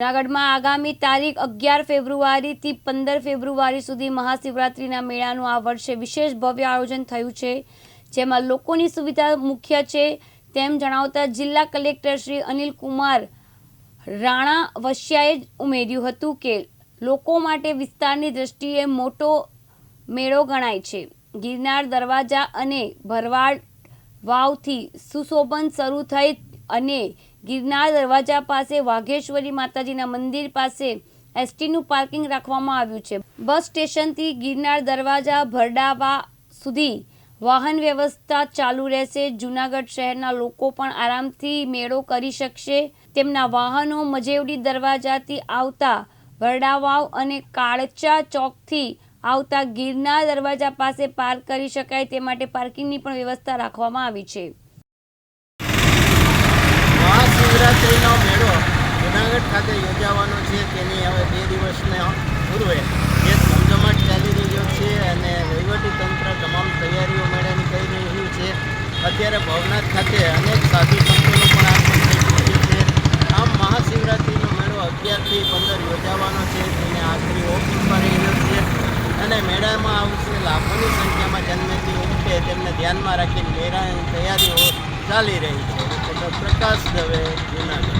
જૂનાગઢમાં આગામી તારીખ અગિયાર ફેબ્રુઆરીથી પંદર ફેબ્રુઆરી સુધી મહાશિવરાત્રિના મેળાનું આ વર્ષે વિશેષ ભવ્ય આયોજન થયું છે, જેમાં લોકોની સુવિધા મુખ્ય છે. તેમ જણાવતા જિલ્લા કલેક્ટર શ્રી અનિલ કુમાર રાણા વસ્યાએ ઉમેર્યું હતું કે, લોકો માટે વિસ્તારની દ્રષ્ટિએ મોટો મેળો ગણાય છે. ગિરનાર દરવાજા અને ભરવાડ વાવથી સુશોભન શરૂ થઈ અને ગિરનાર દરવાજા પાસે વાઘેશ્વરી માતાજીના મંદિર પાસે એસટીનું પાર્કિંગ રાખવામાં આવ્યું છે. બસ સ્ટેશનથી ગિરનાર દરવાજા ભરડાવા સુધી વાહન વ્યવસ્થા ચાલુ રહેશે. જૂનાગઢ શહેરના લોકો પણ આરામથી મેળો કરી શકશે. તેમના વાહનો મજેવડી દરવાજાથી આવતા ભરડાવાવ અને કાળચા ચોકથી આવતા ગિરનાર દરવાજા પાસે પાર્ક કરી શકાય તે માટે પાર્કિંગની પણ વ્યવસ્થા રાખવામાં આવી છે મહાશિવરાત્રિનો મેળો જુનાગઢ ખાતે યોજાવાનો છે. તેની હવે બે દિવસને પૂર્વે જે ધમધમાટ ચાલી રહ્યો છે અને વહીવટીતંત્ર તમામ તૈયારીઓ મેળાની કરી રહ્યું છે. અત્યારે ભવનાથ ખાતે અનેક સાધુ સંતોનો પણ આગમન છે. આમ મહાશિવરાત્રિનો મેળો અગિયારથી પંદર યોજાવાનો છે. તેને આખરી ઓપ ઉપર રહ્યો છે અને મેળામાં આવશે લાખોની સંખ્યામાં જન્મેથી ઉમટે તેમને ધ્યાનમાં રાખીને મેળાની તૈયારીઓ ચાલી રહી છે. પ્રકાશ દવે જુનાગઢ.